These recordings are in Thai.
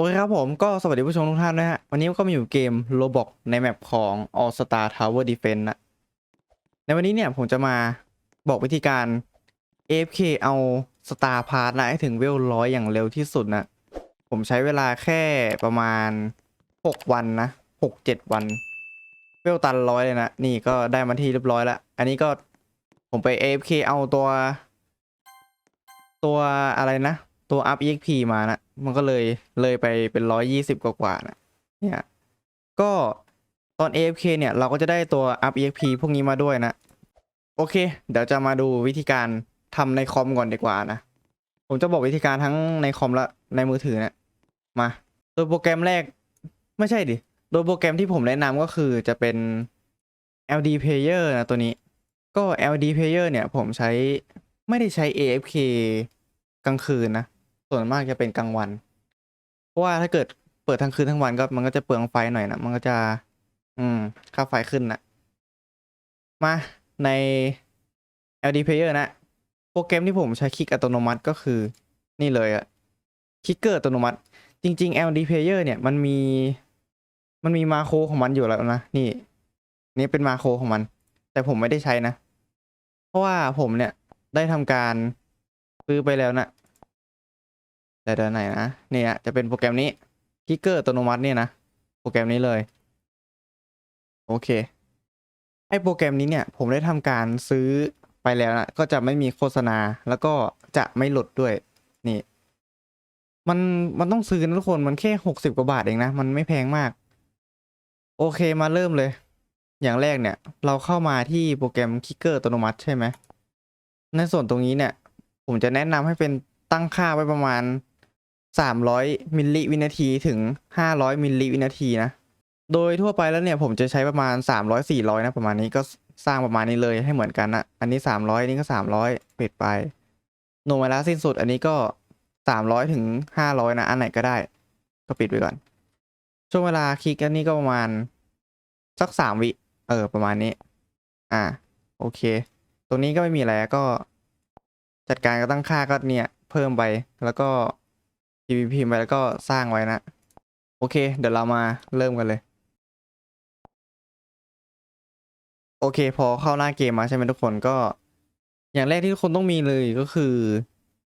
อเคครับผมก็สวัสดีผู้ชมทุกท่านนะฮะ วันนี้ก็มาอยู่เกม Roblox ในแมปของ All Star Tower Defense นะ ในวันนี้เนี่ยผมจะมาบอกวิธีการ AFK เอา Star Pass นะให้ถึงเวลร้อยอย่างเร็วที่สุดนะ ผมใช้เวลาแค่ประมาณ 6 วันนะ 6-7 วัน เวลตันร้อยเลยนะ นี่ก็ได้มาที่เรียบร้อยแล้ว อันนี้ก็ผมไป AFK เอาตัว ตัวอะไรนะ ตัว up exp มานะ มันก็เลยเลยไปเป็นร้อยยี่สิบกว่าๆนะเนี่ยก็ตอน AFK เนี่ยเราก็จะได้ตัว up exp พวกนี้มาด้วยนะ โอเค เดี๋ยวจะมาดูวิธีการทำในคอมก่อนดีกว่านะ ผมจะบอกวิธีการทั้งในคอมและในมือถือนะมา โดยโปรแกรมแรกไม่ใช่ดิ โดยโปรแกรมที่ผมแนะนำก็คือจะเป็น LD Player นะตัวนี้ ก็ LD Player เนี่ยผมใช้ไม่ได้ใช้ AFK กลางคืนนะ ส่วนมากจะเป็นกลางวัน เพราะว่าถ้าเกิดเปิดทั้งคืนทั้งวันก็มันก็จะเปลืองไฟหน่อยนะมันก็จะ อืม ค่าไฟขึ้นนะมาใน LD Player นะ โปรแกรมที่ผมใช้คลิกอัตโนมัติก็คือ นี่เลยอะคลิกเกอร์อัตโนมัติ จริง ๆ LD Player เนี่ยมันมี มันมีมาโครของมันอยู่แล้วนะ นี่ นี่เป็นมาโครของมัน แต่ผมไม่ได้ใช้นะ เพราะว่าผมเนี่ยได้ทำการซื้อไปแล้วนะ เดี๋ยวไหนนะเนี่ยจะเป็นโปรแกรมนี้คิกเกอร์อัตโนมัติเนี่ยนะ โปรแกรมนี้เลย โอเค ไอโปรแกรมนี้เนี่ย ผมได้ทำการซื้อไปแล้วนะ ก็จะไม่มีโฆษณาแล้วก็จะไม่หลุดด้วย นี่ มันมันต้องซื้อนะทุกคนมันแค่หกสิบกว่าบาทเองนะ มันไม่แพงมาก โอเคมาเริ่มเลย อย่างแรกเนี่ย เราเข้ามาที่โปรแกรมคิกเกอร์อัตโนมัติใช่ไหมในส่วนตรงนี้เนี่ย ผมจะแนะนำให้เป็นตั้งค่าไว้ประมาณ 300มิลลิวินาทีถึง500มิลลิวินาทีนะ โดยทั่วไปแล้วเนี่ยผมจะใช้ประมาณ300 400นะประมาณนี้ก็สร้างประมาณนี้เลยให้เหมือนกันนะอันนี้300อันนี้ก็300ปิดไปโนเวลาสิ้นสุดอันนี้ก็300ถึง500นะ อันไหนก็ได้ ก็ปิดไว้ก่อน ช่วงเวลาคลิกอันนี้ก็ประมาณสัก3วิเออประมาณนี้ อ่า โอเค ตรงนี้ก็ไม่มีอะไรก็ จัดการกับตั้งค่าก็เนี่ย เพิ่มไปแล้วก็ PVP ไปแล้วก็สร้างไว้นะ โอเค เดี๋ยวเรามาเริ่มกันเลย โอเค พอเข้าหน้าเกมมาใช่ไหมทุกคนก็ อย่างแรกที่ทุกคนต้องมีเลยก็คือ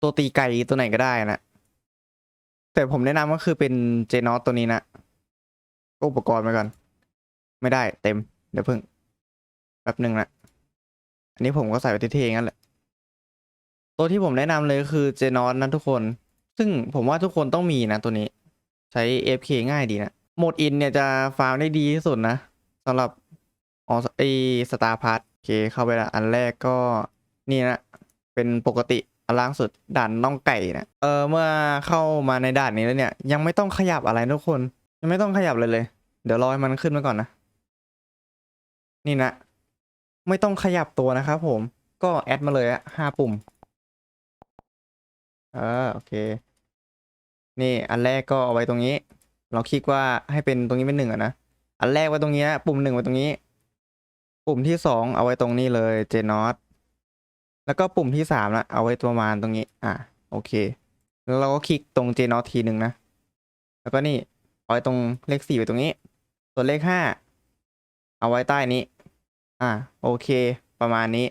ตัวตีไก่ตัวไหนก็ได้นะ แต่ผมแนะนำก็คือเป็นเจนอตตัวนี้นะก็อุปกรณ์ไปก่อน ไม่ได้เต็ม เดี๋ยวเพิ่งแป๊บหนึ่งนะอันนี้ผมก็ใส่ไว้เท่ๆงั้นแหละ ตัวที่ผมแนะนำเลยก็คือเจนอสนะทุกคน ซึ่งผมว่าทุกคนต้องมีนะตัวนี้ ใช้ FK ง่ายดีนะ โหมดอินเนี่ยจะฟาร์มได้ดีที่สุดนะสำหรับออไอสตาร์พาร์ทโอเคเข้าไปละอันแรกก็นี่นะ เป็นปกติอันล่างสุดด่านน้องไก่นะเออเมื่อเข้ามาในด่านนี้แล้วเนี่ย ยังไม่ต้องขยับอะไรทุกคน ยังไม่ต้องขยับเลยเลย เดี๋ยวรอให้มันขึ้นมาก่อนนะ นี่นะ ไม่ต้องขยับตัวนะครับผมก็แอดมาเลยอะห้าปุ่ม เออโอเค นี่อันแรกก็เอาไว้ตรงนี้ เราคลิกว่าให้เป็นตรงนี้เป็นหนึ่งอะนะอันแรกไว้ตรงนี้นะปุ่มหนึ่งไว้ตรงนี้ ปุ่มที่สองเอาไว้ตรงนี้เลยเจนอตแล้วก็ปุ่มที่สามนะเอาไว้ประมาณตรงนี้ อะโอเค แล้วเราก็คลิกตรงเจนอตทีหนึ่งนะแล้วก็นี่เอาไว้ตรงเลขสี่ไว้ตรงนี้ ส่วนเลขห้าเอาไว้ใต้นี้ อะโอเค ประมาณนี้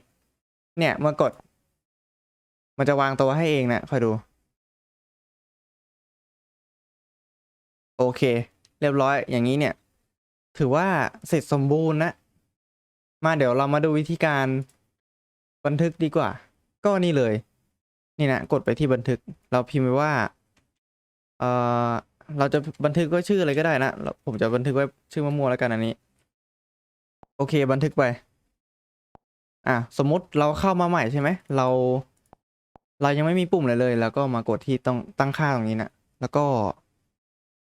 เนี่ยเมื่อกด มันจะวางตัวให้เองนะคอยดู โอเค เรียบร้อยอย่างนี้เนี่ย ถือว่าเสร็จสมบูรณ์นะ มาเดี๋ยวเรามาดูวิธีการบันทึกดีกว่า ก็นี่เลย นี่นะกดไปที่บันทึก เราพิมพ์ไปว่า เออเราจะบันทึกไว้ชื่ออะไรก็ได้นะผมจะบันทึกไว้ชื่อมะม่วงแล้วกันอันนี้ โอเค บันทึกไป อะสมมติเราเข้ามาใหม่ใช่ไหมเรา เรายังไม่มีปุ่มเลยเลย แล้วก็มากดที่ต้องตั้งค่าตรงนี้นะแล้วก็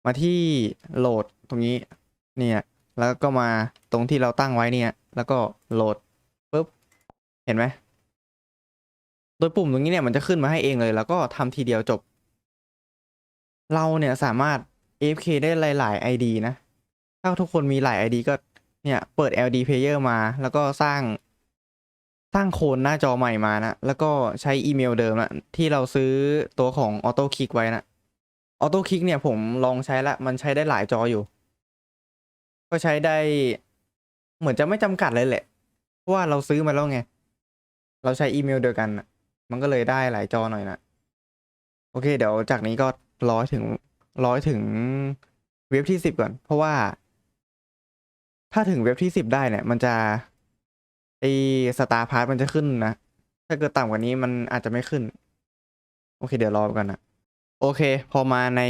มาที่โหลดตรงนี้เนี่ย แล้วก็มาตรงที่เราตั้งไว้เนี่ย แล้วก็โหลดปุ๊บเห็นไหมโดยปุ่มตรงนี้เนี่ยมันจะขึ้นมาให้เองเลย แล้วก็ทำทีเดียวจบ เราเนี่ยสามารถ AFK ได้หลาย ๆ ID นะ ถ้าทุกคนมีหลาย ID ก็เนี่ยเปิด LD Player มา แล้วก็สร้าง สร้างโคนหน้าจอใหม่มานะ แล้วก็ใช้อีเมลเดิมนะที่เราซื้อตัวของ Auto Click ไว้นะ ออโต้คลิกเนี่ยผมลองใช้ละมันใช้ได้หลายจออยู่ ก็ใช้ได้ เหมือนจะไม่จำกัดเลยแหละ เพราะว่าเราซื้อมาแล้วไง เราใช้อีเมลเดียวกันนะมันก็เลยได้หลายจอหน่อยนะโอเค เดี๋ยวจากนี้ก็ร้อยถึงร้อยถึงเว็บที่สิบก่อน เพราะว่า ถ้าถึงเว็บที่สิบได้เนี่ย มันจะไอสตาร์พาร์มันจะขึ้นนะ ถ้าเกิดต่ำกว่านี้มันอาจจะไม่ขึ้น โอเค เดี๋ยวรอกันนะ โอเค พอมาใน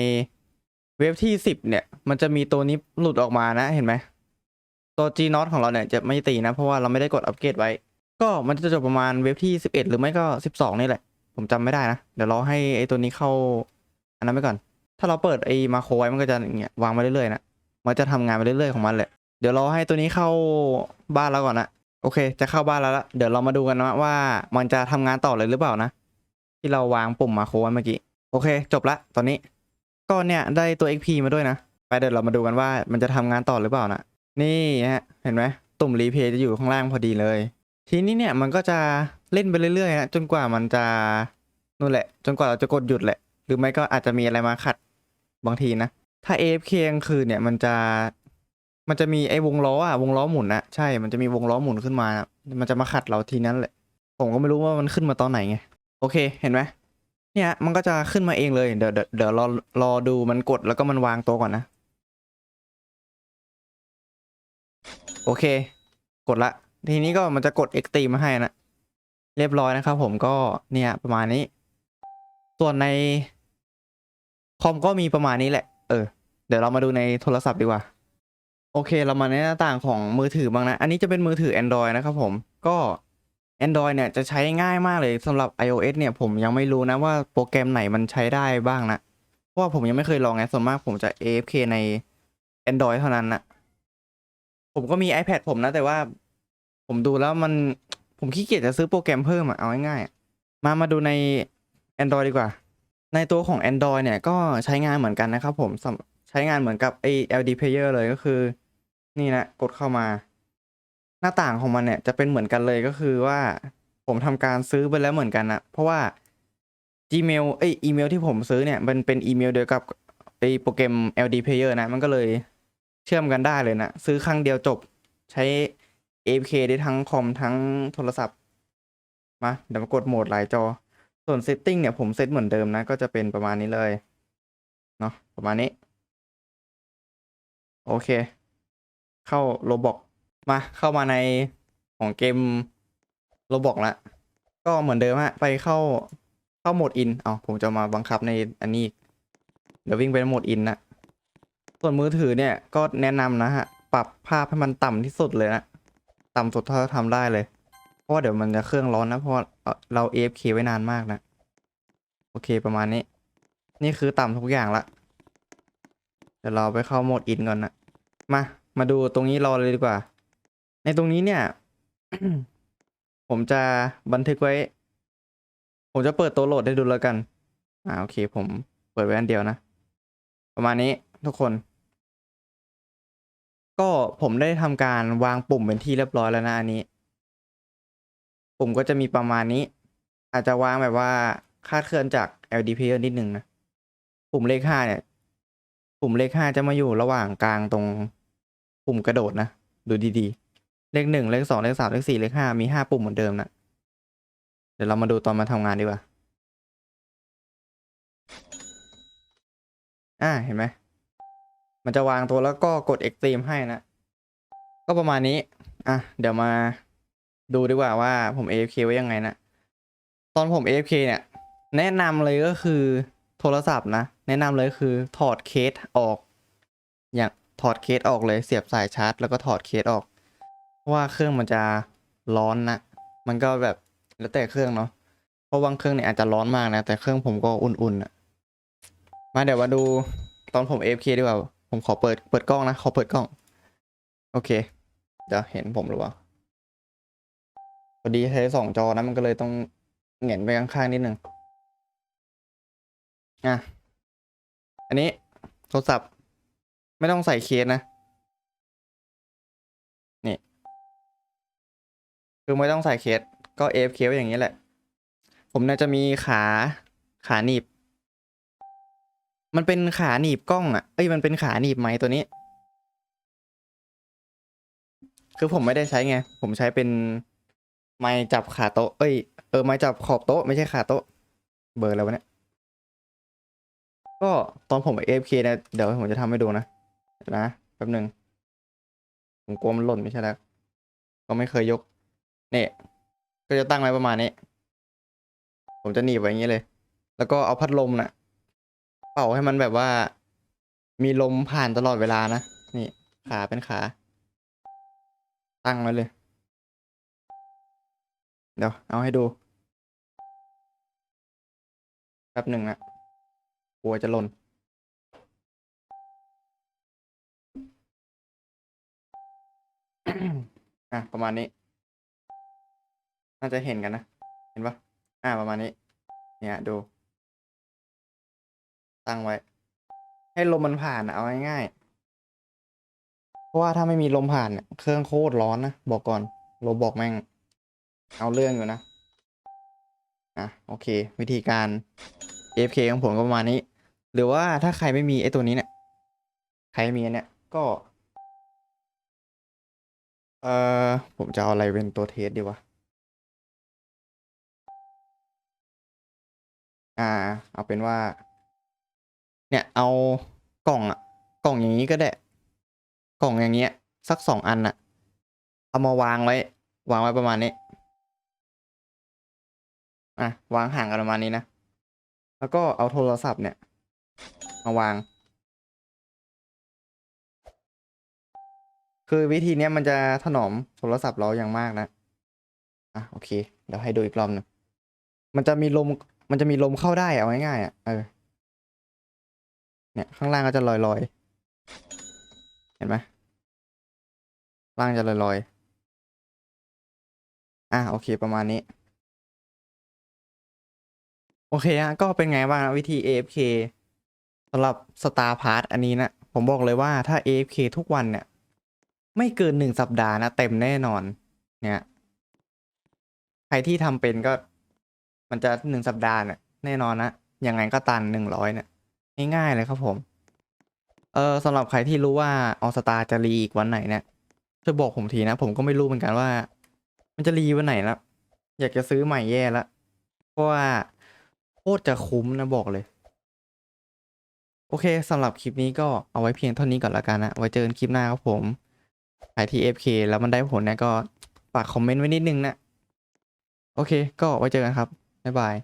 เว็บที่สิบเนี่ย มันจะมีตัวนี้หลุดออกมานะเห็นไหมตัว G n o t ของเราเนี่ยจะไม่ตีนะ เพราะว่าเราไม่ได้กดอัปเกรดไว้ ก็มันจะจบประมาณเว็บที่สิบเอ็ดหรือไม่ก็สิบสองนี่แหละ ผมจำไม่ได้นะ เดี๋ยวรอให้ไอตัวนี้เข้า อันนั้นไปก่อน ถ้าเราเปิดไอมาโครไว้มันก็จะอย่างเงี้ยวางมาเรื่อยๆนะมันจะทำงานไปเรื่อยๆของมันแหละเดี๋ยวรอให้ตัวนี้เข้าบ้านแล้วก่อนนะโอเค จะเข้าบ้านแล้วละเดี๋ยวเรามาดูกันนะว่ามันจะทำงานต่อเลยหรือเปล่านะ ที่เราวางปุ่มมาโครไว้เมื่อกี้ โอเค จบละ ตอนนี้ ก็เนี่ยได้ตัว XP มาด้วยนะ ไปเดี๋ยวเรามาดูกันว่ามันจะทำงานต่อหรือเปล่านะ นี่ฮะ เห็นไหมตุ่มรีเพย์จะอยู่ข้างล่างพอดีเลย ทีนี้เนี่ยมันก็จะเล่นไปเรื่อยๆนะจนกว่ามันจะนู่นแหละ จนกว่าเราจะกดหยุดแหละ หรือไม่ก็อาจจะมีอะไรมาขัดบางทีนะ ถ้า AFK กลางคืนเนี่ยมันจะมันจะมีไอ้วงล้ออะวงล้อหมุนนะใช่ มันจะมีวงล้อหมุนขึ้นมานะมันจะมาขัดเราทีนั้นแหละ ผมก็ไม่รู้ว่ามันขึ้นมาตอนไหนไง โอเค เห็นไหม เนี่ยมันก็จะขึ้นมาเองเลย เดี๋ยวเดี๋ยวเดี๋ยวรอรอดูมันกดแล้วก็มันวางตัวก่อนนะ โอเค กดละ ทีนี้ก็มันจะกด x t มาให้นะ เรียบร้อยนะครับผมก็เนี่ยประมาณนี้ ส่วนในคอมก็มีประมาณนี้แหละ เออ เดี๋ยวเรามาดูในโทรศัพท์ดีกว่า โอเค เรามาในหน้าต่างของมือถือบ้างนะ อันนี้จะเป็นมือถือ Android นะครับผม ก็ Android เนี่ยจะใช้ง่ายมากเลยสำหรับ iOS เนี่ยผมยังไม่รู้นะว่าโปรแกรมไหนมันใช้ได้บ้างนะ เพราะว่าผมยังไม่เคยลองไงส่วนมากผมจะ AFK ใน Android เท่านั้นนะผมก็มี iPad ผมนะ แต่ว่าผมดูแล้วมันผมขี้เกียจจะซื้อโปรแกรมเพิ่มอะเอาง่ายๆมามาดูใน Android ดีกว่า ในตัวของ Android เนี่ยก็ใช้งานเหมือนกันนะครับผมใช้งานเหมือนกับไอ้ LD Player เลยก็คือ นี่นะกดเข้ามา หน้าต่างของมันเนี่ยจะเป็นเหมือนกันเลยก็คือว่าผมทำการซื้อไปแล้วเหมือนกันนะเพราะว่า Gmail เอ้ยอีเมลที่ผมซื้อเนี่ย มันเป็นอีเมลเดียวกับไอโปรแกรม LD Player นะ มันก็เลยเชื่อมกันได้เลยนะ ซื้อครั้งเดียวจบใช้ AFK ได้ทั้งคอมทั้งโทรศัพท์ มาเดี๋ยวมากดโหมดหลายจอ ส่วน Setting เนี่ยผมเซตเหมือนเดิมนะ ก็จะเป็นประมาณนี้เลย เนาะประมาณนี้ โอเค เข้าโรบอก มาเข้ามาในของเกมโรบอกละ ก็เหมือนเดิมฮะ ไปเข้าเข้าโหมดอิน เอาผมจะมาบังคับในอันนี้ เดี๋ยววิ่งไปโหมดอินนะ ส่วนมือถือเนี่ยก็แนะนำนะฮะ ปรับภาพให้มันต่ำที่สุดเลยนะ ต่ำสุดเท่าที่ทำได้เลย เพราะว่าเดี๋ยวมันจะเครื่องร้อนนะ เพราะว่าเรา AFK ไว้นานมากนะ โอเคประมาณนี้ นี่คือต่ำทุกอย่างละ เดี๋ยวเราไปเข้าโหมดอินก่อนนะ มา มาดูตรงนี้รอเลยดีกว่า ในตรงนี้เนี่ย ผมจะบันทึกไว้ ผมจะเปิดตัวโหลดให้ดูแล้วกัน อ่าโอเค ผมเปิดไว้อันเดียวนะ ประมาณนี้ทุกคน ก็ผมได้ทำการวางปุ่มเป็นที่เรียบร้อยแล้วนะอันนี้ ปุ่มก็จะมีประมาณนี้ อาจจะวางแบบว่าคาดเคลื่อนจาก LDP นิดนึงนะ ปุ่มเลขห้าเนี่ย ปุ่มเลขห้าจะมาอยู่ระหว่างกลางตรง ปุ่มกระโดดนะ ดูดีๆ เลขหนึ่งเลขสองเลขสามเลขสี่เลขห้ามีห้าปุ่มเหมือนเดิมนะเดี๋ยวเรามาดูตอนมาทำงานดีกว่า อ่าเห็นไหม มันจะวางตัวแล้วก็กด Extreme ให้นะ ก็ประมาณนี้ อะ เดี๋ยวมาดูดีกว่าว่าผม AFK ไว้ยังไงนะ ตอนผม AFK เนี่ย แนะนำเลยก็คือโทรศัพท์นะ แนะนำเลยคือถอดเคสออก อย่างถอดเคสออกเลยเสียบสายชาร์จ แล้วก็ถอดเคสออก ว่าเครื่องมันจะร้อนนะ มันก็แบบแล้วแต่เครื่องเนาะ เพราะบางเครื่องเนี่ยอาจจะร้อนมากนะ แต่เครื่องผมก็อุ่นๆอะมาเดี๋ยวมาดูตอนผม AFK ดีกว่า ผมขอเปิดเปิดกล้องนะ ขอเปิดกล้อง โอเคเดี๋ยวเห็นผมหรือเปล่าพอดีใช้สองจอนะมันก็เลยต้องเหงียนไปข้างๆนิดนึงอะ อันนี้โทรศัพท์ ไม่ต้องใส่เคสนะ คือไม่ต้องใส่เคสก็ AFK ไว้อย่างนี้แหละ ผมน่าจะมีขาขาหนีบ มันเป็นขาหนีบกล้องอะ เอ้ยมันเป็นขาหนีบไม้ตัวนี้ คือผมไม่ได้ใช้ไง ผมใช้เป็นไม้จับขาโต๊ะ เอ้ยเออไม้จับขอบโต๊ะไม่ใช่ขาโต๊ะ เบอร์แล้ววะเนี่ย ก็ตอนผมเอฟเคนะเดี๋ยวผมจะทำให้ดูนะ นะแป๊บหนึ่งผมกลัวมันหล่นไม่ใช่แล้ว ก็ไม่เคยยก เนี่ยก็จะตั้งไว้ประมาณนี้ ผมจะหนีบไว้อย่างนี้เลย แล้วก็เอาพัดลมน่ะ เป่าให้มันแบบว่า มีลมผ่านตลอดเวลานะ นี่ ขาเป็นขา ตั้งไว้เลย เดี๋ยว เอาให้ดูแป๊บหนึ่งนะกลัวจะหล่นอะ ประมาณนี้ น่าจะเห็นกันนะ เห็นปะอ่าประมาณนี้ เนี่ยดู ตั้งไว้ ให้ลมมันผ่านเอาง่ายๆ เพราะว่าถ้าไม่มีลมผ่านเนี่ยเครื่องโคตรร้อนนะ บอกก่อนโรบอกแม่ง เอาเรื่องอยู่นะ อะโอเค วิธีการ AFK ของผมก็ประมาณนี้ หรือว่าถ้าใครไม่มีไอ้ตัวนี้เนี่ย ใครม่มีอันเนี่ย ก็ เอ่อผมจะเอาอะไรเป็นตัวเทสดีวะ อ่า เอาเป็นว่า เนี่ย เอากล่องอะกล่องอย่างนี้ก็ได้ กล่องอย่างเงี้ย สักสองอันอะเอามาวางไว้ วางไว้ประมาณนี้ อะ วางห่างกันประมาณนี้นะ แล้วก็เอาโทรศัพท์เนี่ย มาวาง คือวิธีเนี้ยมันจะถนอมโทรศัพท์เราอย่างมากนะ อะ โอเค เดี๋ยวให้ดูอีกรอบหนึงมันจะมีลม มันจะมีลมเข้าได้เอาง่ายๆอะเออเนี่ย ข้างล่างก็จะลอยๆ เห็นไหมล่างจะลอยๆ อะโอเคประมาณนี้ โอเคฮะก็เป็นไงบ้างวิธี AFK สำหรับ Star Pass อันนี้นะผมบอกเลยว่าถ้า AFK ทุกวันเนี่ย ไม่เกินหนึ่งสัปดาห์นะ เต็มแน่นอน เนี่ย ใครที่ทำเป็นก็ มันจะหนึ่งสัปดาห์เนี่ยแน่นอนนะยังไงก็ตันหนึ่งร้อยเนี่ยง่ายๆเลยครับผม เออสำหรับใครที่รู้ว่าออสตาจะรีอีกวันไหนเนี่ยช่วยบอกผมทีนะ ผมก็ไม่รู้เหมือนกันว่า มันจะรีวันไหนแล้วอยากจะซื้อใหม่แย่แล้วเพราะว่าโคตรจะคุ้มนะบอกเลย โอเคสำหรับคลิปนี้ก็เอาไว้เพียงเท่านี้ก่อนละกันนะไว้เจอกันคลิปหน้าครับผมใครที่ FK แล้วมันได้ผลเนี่ยก็ฝากคอมเมนต์ไว้นิดนึงนะ โอเค ก็ไว้เจอกันครับ บ๊ายบาย